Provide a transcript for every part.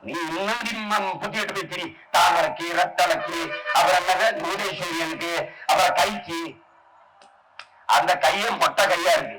நீ போய் திரி தாமரைக்கு ரத்தலைக்கு அப்புறம் என்னது நூதேஸ்வரியனுக்கு அப்புறம் கைக்கு அந்த கையும் பொட்ட கையா இருக்கு.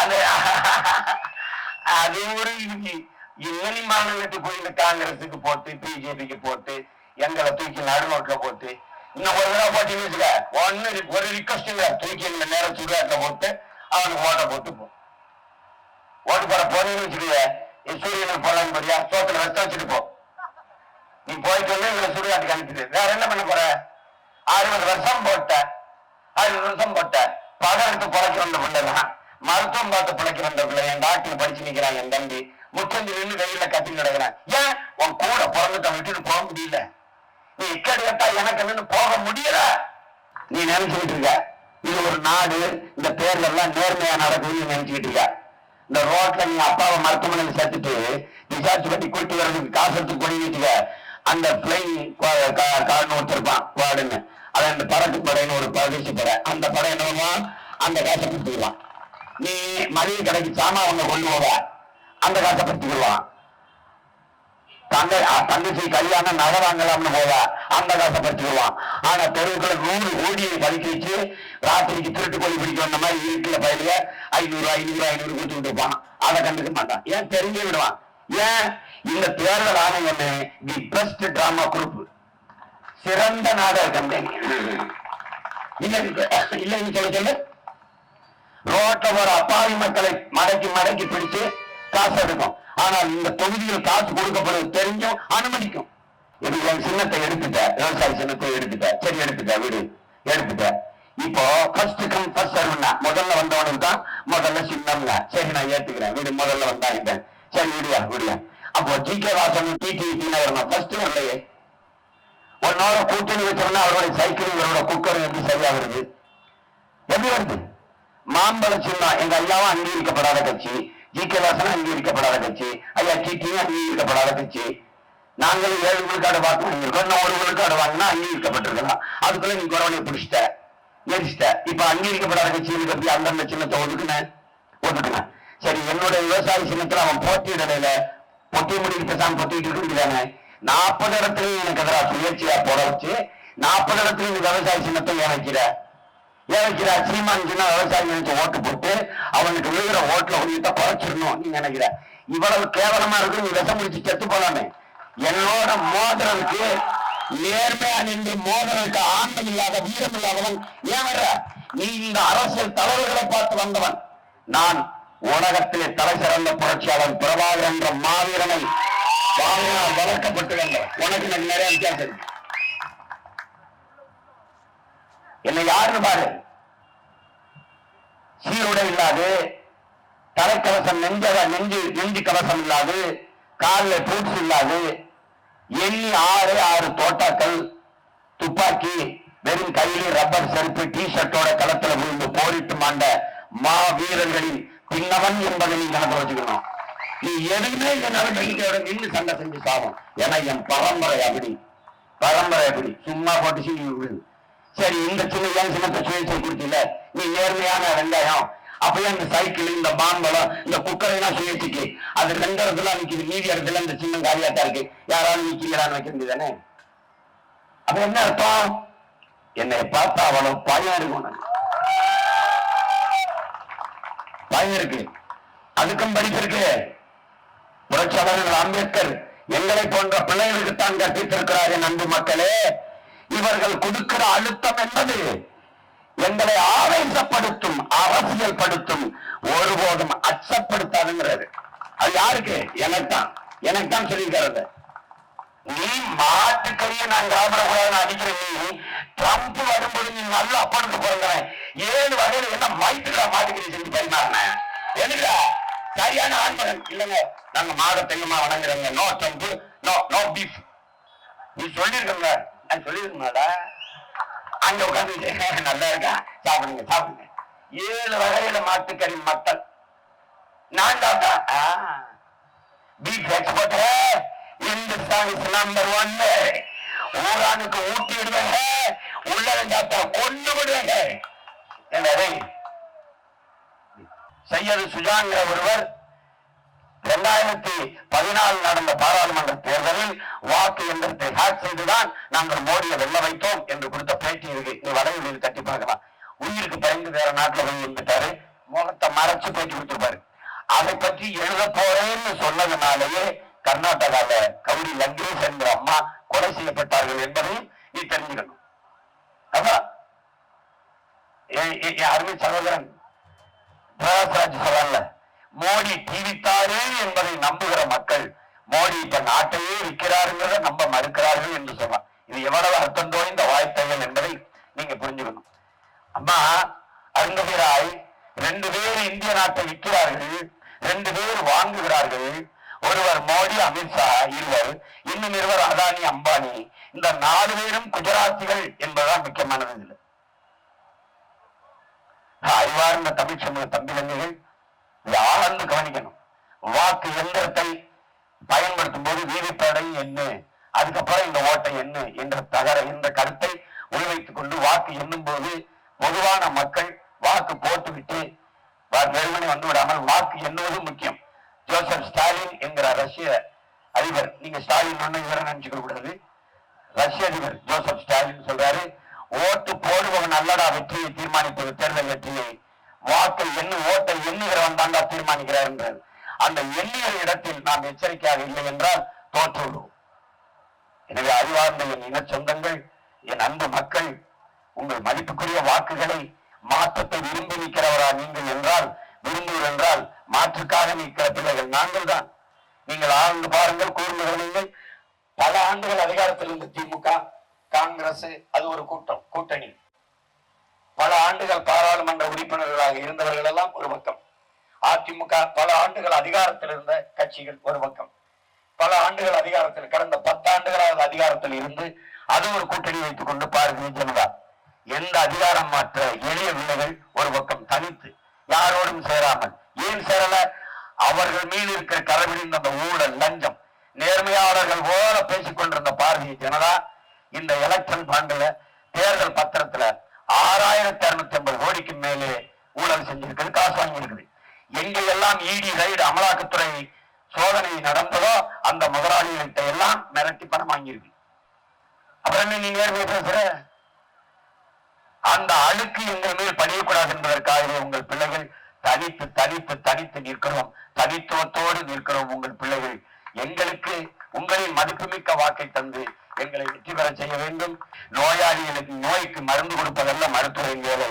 அது அது ஒரு இன்னி மாநிலத்து கோயில் காங்கிரஸுக்கு போட்டு பிஜேபிக்கு போட்டு எங்களை தூக்கி நடுநோட்ல போட்டு. இன்னும் ஒரு தடவை போட்டீங்கன்னு வச்சுக்க. ஒன்னு ஒரு ரிக்வஸ்ட் இல்ல. தூக்கி இந்த நேரம் சுடுகாட்டில் போட்டு அவனுக்கு ஓட்ட போட்டு போ. ஓட்டு போட போனீங்கன்னு வச்சுக்கோங்க நீ சூரியனுக்கு போலான்னு போறியா சோத்துல வச்ச வச்சுட்டு போ. நீ போயிட்டு வந்து சுடுகாட்டுக்கு அனுப்பிடு வேற என்ன பண்ண போற? அறுபது வருஷம் போட்ட. அறுபது வருஷம் போட்ட. படம் எடுத்து பிழைக்க வந்த பிள்ளைதான். மருத்துவம் பார்த்து பிழைக்க வந்த பிள்ளை. என் டாக்டர் படிச்சு நிக்கிறான் என் தம்பி. முச்சந்தி நின்று வெயில கத்தி கிடக்குறான். ஏன்? உன் கூட பிறந்துட்ட விட்டுட்டு போக முடியல. நீ இக்கடி கட்டா எனக்கு நின்று போக முடியல. நீ நினைச்சுக்கிட்டு இருக்க. இது ஒரு நாடு. இந்த பேர்ல எல்லாம் நேர்மையா நடக்குதுன்னு நினைச்சுக்கிட்டு இருக்க. இந்த ரோட்ல நீ அப்பாவை மருத்துவமனையில் சேர்த்துட்டு விசாரிச்சு பண்ணி கூட்டி வர்றதுக்கு காசு எடுத்து கொடி அந்த பிளைன் காரணம் ஒருத்தருப்பான் குவாடுன்னு அது அந்த பறக்கு படைன்னு ஒரு பரிசு படை. அந்த படை என்னவோ அந்த காசை கொடுத்துருவான் நீ மளிகை கடைக்கு சாமான் அவங்க கொண்டு போவ. அந்த காசை படுத்திக்கிடுவான் தங்க தங்கச்சி கல்யாணம் நகை வாங்கலாம்னு போவ அந்த காசை பறிச்சுக்குவான் ஆனா தெருவுக்குள்ள நூறு கோடியை பதுக்கி வச்சு ராத்திரிக்கு திருட்டு கோழி பிடிக்க வந்த மாதிரி வீட்டுல பயிலுக ஐநூறு ஐநூறு ஐநூறு கொடுத்து இருப்பான் அதை கண்டுக்க மாட்டான். ஏன்? தெரிஞ்சு விடுவான். ஏன்? இந்த தேர்தல் ஆணையமே தி பெஸ்ட் டிராமா குரூப். சிறந்த நாடக கம்பெனி. இல்ல இல்ல சொல்ல சொல்லு. ரோட்ல போற அப்பாவி மக்களை மடக்கி மடக்கி பிடிச்சு காசு எடுக்கும். ஆனால் இந்த தொகுதியில் காசு கொடுக்கப்படுறது தெரிஞ்சும் அனுமதிக்கும். இது என் சின்னத்தை எடுத்துட்ட விவசாய சின்னத்தை எடுத்துட்ட சரி எடுத்துட்ட வீடு. எடுத்துட்ட இப்போ ஃபர்ஸ்ட் கம் ஃபர்ஸ்ட் சர்வ்னா முதல்ல வந்தவனுக்கு தான் முதல்ல சின்னம்ல சரி நான் ஏத்துக்கிறேன். வீடு முதல்ல வந்தாங்க சரி விடியா விடியா. அப்போ ஜி கே வாசன் டிடி வரணும் ஃபர்ஸ்ட் வரலையே. ஒரு கூட்டணி வச்சோம்னா அவருடைய சைக்கிள் இவரோட குக்கர் எப்படி சரியா வருது எப்படி வருது? மாம்பழ சின்னம். எங்க ஐயாவும் அங்கீகரிக்கப்படாத கட்சி. ஜி கே வாசனும் அங்கீகரிக்கப்படாத கட்சி. ஐயா டிடியும் அங்கீகரிக்கப்படாத கட்சி. நாங்களும் ஏழு விழுக்காடு வாக்கு வாங்கியிருக்கோம். இன்னும் ஒரு விழுக்காடு வாங்கினா அங்கீகரிக்கப்பட்டிருக்கலாம். அதுக்குள்ள நீ குறவனை பிடிச்சிட்ட எரிச்சிட்ட இப்ப அங்கீகரிக்கப்படாத கட்சிகளுக்கு எப்படி அந்தந்த சின்னத்தை ஒதுக்குனேன் ஒதுக்குனேன் சரி என்னோட விவசாய சின்னத்துல அவன் போட்டியிடல பொட்டி முடிக்கிட்ட தான் பொட்டிட்டு இருக்க முடியாதானே நாற்பது இடத்துலயும் எனக்கு எதிராக சுயேட்சையா போட வச்சு நாற்பது இடத்துலயும் இந்த விவசாய சின்னத்தை ஏன் வைக்கிற சீமான் சின்ன விவசாயி ஓட்டு போட்டு அவனுக்கு விழுகிற ஓட்டுல உன்கிட்ட குறைச்சிடணும் நீ நினைக்கிற. இவ்வளவு கேவலமா இருக்கு நீ விஷம் முடிச்சு செத்து போலாமே என்னோட மோதிரனுக்கு நேர்மையா நின்று மோதலுக்கு ஆண்டம் இல்லாத வீரம் இல்லாதவன் ஏன் வர்ற? நீ இந்த அரசியல் தலைவர்களை பார்த்து வந்தவன். நான் உலகத்திலே தலை சிறந்த புரட்சியாளர் பிரபாகர் என்ற மாவீரனை வளர்க்கப்பட்டு வந்தேன் உனக்கு எனக்கு நிறைய வித்தியாசம் இருக்கு. என்னை யாருன்னு பாரு. சீருடை இல்லாது தலைக்கவசம் நெஞ்ச நெஞ்சு நெஞ்சு கவசம் இல்லாது காலில் பூட்ஸ் இல்லாது எண்ணி ஆறு ஆறு தோட்டாக்கள் துப்பாக்கி வெறும் கையிலே ரப்பர் செருப்பு டி ஷர்ட்டோட களத்துல விழுந்து போரிட்டு மாண்ட மா வீரர்களின் பின்னவன் என்பதை நீ கணக்கு வச்சுக்கணும். நீ எதுவுமே என்னால நம்பிக்கையோட நின்று சண்டை செஞ்சு சாகும் ஏன்னா என் பரம்பரை அப்படி. பரம்பரை அப்படி. சும்மா போட்டு சீ விழுது சரி இந்த சின்ன ஏன் சின்னத்தை சுயேட்சை கொடுத்தில நீ நேர்மையான வெங்காயம் அப்பயே இந்த சைக்கிள் இந்த பாம்பளம் இந்த குக்கரை எல்லாம் சுயேட்சைக்கு அது ரெண்டு இடத்துல நிக்குது. மீதி இடத்துல இந்த சின்ன காலியாத்தா இருக்கு. யாராலும் நிக்கிறான்னு வைக்கிறது தானே? அப்ப என்ன அர்த்தம்? என்னை பார்த்தா அவ்வளவு பயம் இருக்கும் பயம் இருக்கு. அதுக்கும் படிப்பு இருக்கு. அம்பேத்கர் எங்களை போன்ற பிள்ளைகளுக்கு தான் கற்பித்திருக்கிறார் என் அன்பு மக்களே. இவர்கள் கொடுக்கிற அழுத்தம் என்பது எங்களை ஆவேசப்படுத்தும் அரசியல் படுத்தும் ஒருபோதும் அச்சப்படுத்தாதுங்கிறது. அது யாருக்கு? எனக்கு தான் எனக்கு தான் சொல்லியிருக்கிறது. நீ மாட்டுக்கறியை நான் கிராமக்கூடாதுன்னு அடிக்கிற நீ. ட்ரம்ப் வரும்போது நீ நல்லா படுத்து பிறந்தவன். ஏழு வகையில் என்ன மைத்துக்கா மாட்டுக்கறி செஞ்சு பரிமாறின? எதுக்குடா சரியான ஆண்மகன். இல்லைங்க நாங்க மாட தெய்வமா வணங்குறோங்க. No Trump no no beef நீ சொல்லியிருக்கங்க. நான் சொல்லிருக்கமாடா அங்க உட்காந்து நல்லா இருக்கா? சாப்பிடுங்க சாப்பிடுங்க. ஏழு வகையில மாட்டுக்கறி மக்கள். நான் தாத்தா beef export Hindustan is number one ஊரானுக்கு ஊட்டி விடுவாங்க உள்ள தாத்தா கொண்டு விடுவாங்க என்னடே சையது சுஜாங்கிற ஒருவர் இரண்டாயிரத்தி பதினாலு நடந்த பாராளுமன்ற நாங்கள் மோடியை வெல்ல வைத்தோம் என்று கொடுத்த பேட்டி இருக்கு. நீ வடவெளியில் தட்டி பார்க்கலாம். உயிருக்கு பயந்து வேற நாட்டுல போய் இருந்துட்டாரு. முகத்தை மறைச்சு பேட்டி கொடுத்துருப்பாரு. அதை பற்றி எழுத போறேன்னு சொன்னதுனாலேயே கர்நாடகால கௌரி லங்கேஷ் என்ற அம்மா கொலை செய்யப்பட்டார்கள் என்பதையும் நீ தெரிஞ்சுக்கணும். அதான். அருமை சகோதரன். பிரகாஷ்ராஜ் சொல்லல மோடி ஜீவித்தாரே என்பதை நம்புகிற மக்கள் மோடி இப்ப நாட்டையே விற்கிறாருங்கிறத நம்ப மறுக்கிறார்கள் என்று சொன்னார் இது எவ்வளவு அர்த்தம் தோய்ந்த வாய்த்தைகள் என்பதை நீங்க புரிஞ்சுக்கணும். அம்மா அருந்ததிராய் ரெண்டு பேர் இந்திய நாட்டை விற்கிறார்கள் ரெண்டு பேர் வாங்குகிறார்கள். ஒருவர் மோடி அமித்ஷா இருவர் இன்னும் இருவர் அதானி அம்பானி. இந்த நாலு பேரும் குஜராத்திகள் என்பதுதான் முக்கியமானது இதுல. அறிவார்ந்த தமிழ் சமூக தம்பிதங்கைகள் இதை ஆழ்ந்து கவனிக்கணும். வாக்கு எந்திரத்தை பயன்படுத்தும் போது வீதிப்படை என்ன? அதுக்கப்புறம் இந்த ஓட்டை என்ன? என்ற தகர இந்த கருத்தை உள்வைத்துக் கொண்டு வாக்கு எண்ணும் போது பொதுவான மக்கள் வாக்கு போட்டுவிட்டு வெறுமனை வந்து விடாமல் வாக்கு எண்ணுவது முக்கியம். ஜோசப் ஸ்டாலின் என்கிற ரஷ்ய அதிபர் நீங்க ஸ்டாலின் ஒண்ணு இவரை நினைச்சுக்க கூடாது. ரஷ்ய அதிபர் ஜோசப் ஸ்டாலின் சொல்றாரு ஓட்டு போடுபவன் அல்லடா வெற்றியை தீர்மானிப்பது தேர்தல் வெற்றியை வாக்கை எண்ணு ஓட்டை எண்ணுகிறவன் தாங்க தீர்மானிக்கிறார் என்றார். அந்த எண்ணிய இடத்தில் நாம் எச்சரிக்கையாக இல்லை என்றால் தோற்றுவிடுவோம். எனவே அறிவார்ந்த என் இன சொந்தங்கள் என் அன்பு மக்கள் உங்கள் மதிப்புக்குரிய வாக்குகளை மாற்றத்தை விரும்பி நிற்கிறவரா நீங்கள் என்றால் விரும்புவர் என்றால் மாற்றுக்காக நிற்கிற பிள்ளைகள் நாங்கள் தான். நீங்கள் ஆழ்ந்து பாருங்கள் கூர்ந்து கவனிங்கள் பல ஆண்டுகள் அதிகாரத்தில் இருந்த திமுக காங்கிரஸ் அது ஒரு கூட்டம் கூட்டணி. பல ஆண்டுகள் பாராளுமன்ற தலைவர்களாக இருந்தவர்கள் எல்லாம் ஒரு பக்கம். அதிமுக பல ஆண்டுகள் அதிகாரத்தில் இருந்த கட்சிகள் ஒரு பக்கம். பல ஆண்டுகள் அதிகாரத்தில் கடந்த பத்தாண்டுகளாக அதிகாரத்தில் இருந்து அது ஒரு கூட்டணி வைத்துக் கொண்டு பாரதிய ஜனதா. எந்த அதிகாரம் மாற்ற எளிய பிள்ளைகள் ஒரு பக்கம் தனித்து யாரோடும் சேராமல். ஏன் சேரல? அவர்கள் மீது இருக்கிற கரவிழிந்த அந்த ஊழல் லஞ்சம். நேர்மையாளர்கள் போல பேசிக் கொண்டிருந்த பாரதிய ஜனதா இந்த எலக்ஷன் பாண்டுல தேர்தல் பத்திரத்துல ஆறாயிரத்தி அறுநூத்தி ஐம்பது கோடிக்கு மேலே ஊழல் செஞ்சிருக்குது காசு வாங்கியிருக்குது. எங்க எல்லாம் இடி ரைடு அமலாக்கத்துறை சோதனை நடந்ததோ அந்த முதலாளிகள்கிட்ட எல்லாம் மிரட்டி பணம் வாங்கியிருக்கு. அப்புறம் என்ன நீ நேர்மையை பேசுற? அந்த அழுக்கு எங்க மேல் படியக்கூடாது என்பதற்காகவே உங்கள் பிள்ளைகள் தனித்து தனித்து தனித்து நிற்கிறோம் தனித்துவத்தோடு நிற்கிறோம் உங்கள் பிள்ளைகள் எங்களுக்கு உங்களின் மதிப்புமிக்க வாக்கை தந்து எங்களை வெற்றி பெற செய்ய வேண்டும் நோயாளிகளுக்கு நோய்க்கு மருந்து கொடுப்பதல்ல மருத்துவரின் வேலை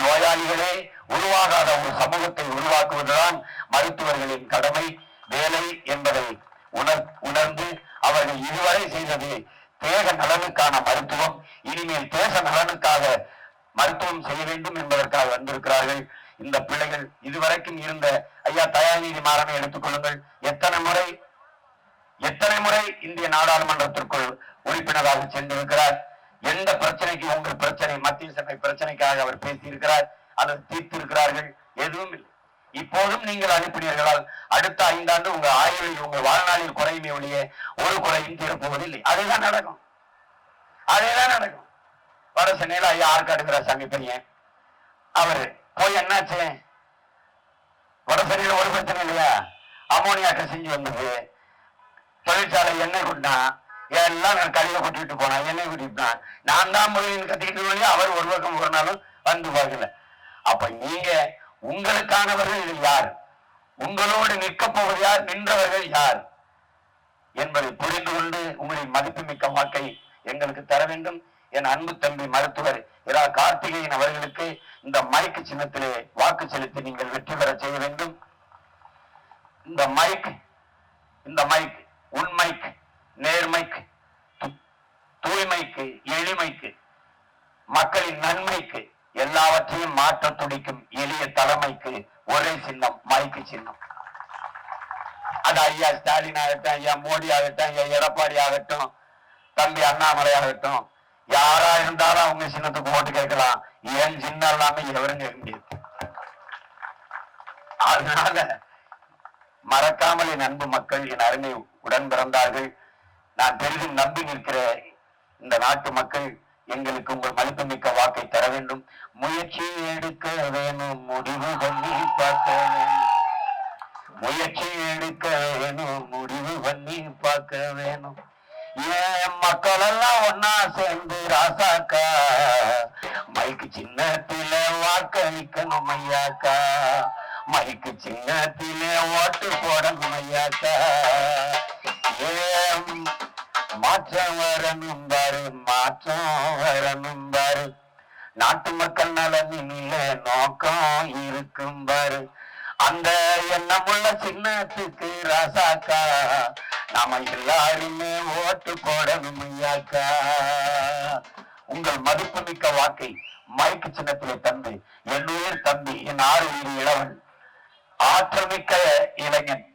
நோயாளிகளே உருவாகாத ஒரு சமூகத்தை உருவாக்குவதுதான் மருத்துவர்களின் கடமை வேலை என்பதை உணர் உணர்ந்து அவர்கள் இதுவரை செய்தது தேக நலனுக்கான மருத்துவம். இனிமேல் தேச நலனுக்காக மருத்துவம் செய்ய வேண்டும் என்பதற்காக வந்திருக்கிறார்கள். இந்த பிள்ளைகள் இதுவரைக்கும் இருந்த ஐயா தயாநிதி மாறனை எடுத்துக்கொள்ளுங்கள் எத்தனை முறை எத்தனை முறை இந்திய நாடாளுமன்றத்திற்குள் உறுப்பினராக சென்றிருக்கிறார்? எந்த பிரச்சனைக்கு உங்கள் பிரச்சனை மத்திய சபை பிரச்சனைக்காக அவர் பேசியிருக்கிறார் அல்லது தீர்த்திருக்கிறார்கள்? எதுவும் இல்லை. இப்போதும் நீங்கள் அனுப்பினீர்களால் அடுத்த ஐந்தாண்டு உங்க ஆயுளில் உங்கள் வாழ்நாளில் குறையுமே ஒழிய ஒரு குறையும் தீரப்போவதில்லை. அதுதான் நடக்கும். அதேதான் நடக்கும். வட சென்னையில ஐயா ஆற்காடுங்கிற சாமி பையன் அவரு போய் என்னாச்சு? வட சென்னையில ஒரு பிரச்சனை இல்லையா? அமோனியாக்க செஞ்சு வந்தது. தொழிற்சாலை எண்ணெய் கொட்டினா எல்லாம் நான் கழிவை கொட்டிட்டு போனான் எண்ணெய் கொட்டிட்டான். நான் தான் முதலில் கத்திக்கிட்டு அவர் ஒரு பக்கம் ஒரு நாளும் வந்து பார்க்கல. அப்ப நீங்க உங்களுக்கானவர்கள் இதில் யார்? உங்களோடு நிற்கப் போவது யார்? நின்றவர்கள் யார்? என்பதை புரிந்து கொண்டு உங்களின் மதிப்புமிக்க வாக்கை எங்களுக்கு தர வேண்டும். என் அன்பு தம்பி மருத்துவர் இரா கார்த்திகேயன் அவர்களுக்கு இந்த மைக்கு சின்னத்திலே வாக்கு செலுத்தி நீங்கள் வெற்றி பெற செய்ய வேண்டும். இந்த மைக் இந்த மைக் உண்மைக்கு நேர்மைக்கு தூய்மைக்கு எளிமைக்கு மக்களின் நன்மைக்கு எல்லாவற்றையும் மாற்ற துடிக்கும் எளிய தலைமைக்கு ஒரே சின்னம் மைக்கு சின்னம். அது ஐயா ஸ்டாலின் ஆகட்டும் ஐயா மோடி ஆகட்டும் ஐயா எடப்பாடி ஆகட்டும் தம்பி அண்ணாமலை ஆகட்டும் யாரா இருந்தாலும் அவங்க சின்னத்துக்கு ஓட்டு கேட்கலாம். ஏன் சின்னம் இல்லாம எவரும் கேட்க முடியாது. அதனால மறக்காமல் என் அன்பு மக்கள் என் அருமை உடன் பிறந்தார்கள். நான் பெரிதும் நம்பி நிற்கிற இந்த நாட்டு மக்கள் எங்களுக்கு உங்கள் மதிப்புமிக்க வாக்கை தர வேண்டும். முயற்சி எடுக்க வேணும் முடிவு பண்ணி பார்க்க வேணும் முயற்சி எடுக்க வேணும் முடிவு பண்ணி பார்க்க வேணும். ஏன் மக்கள் எல்லாம் ஒன்னா சேர்ந்து ராசாக்கா. மைக்கு சின்னத்தில வாக்களிக்கணும் ஐயாக்கா. மைக்கு சின்னத்திலே ஓட்டு போடணும் ஐயாக்கா. ஏன் மாற்றம் வரணும் பாரு மாற்றம் வரணும் பாரு நாட்டு மக்கள் நலனில நோக்கம் இருக்கும் பாரு அந்த எண்ணமுள்ள சின்னத்துக்கு ராசாக்கா நாம எல்லாருமே ஓட்டு போடணும் ஐயாக்கா. உங்கள் மதிப்புமிக்க வாக்கை மைக்கு சின்னத்திலே தந்து என் உயிர் தம்பி என் ஆறு உயிர் இளவன். ஆற்றமிக்க இளைஞன்.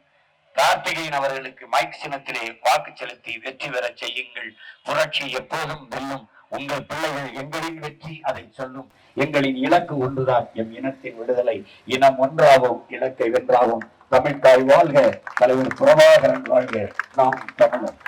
கார்த்திகேயன் அவர்களுக்கு மைக் சின்னத்திலே வாக்கு செலுத்தி வெற்றி பெற செய்யுங்கள். புரட்சி எப்போதும் வெல்லும். உங்கள் பிள்ளைகள் எங்களின் வெற்றி அதை சொல்லும். எங்களின் இலக்கு ஒன்றுதான். எம் இனத்தின் விடுதலை. இனம் ஒன்றாகும் இலக்கை வென்றாகும் தமிழ்தாய் வாழ்க தலைவர் புறவாகரன் வாழ்க. நாம் தமிழர்.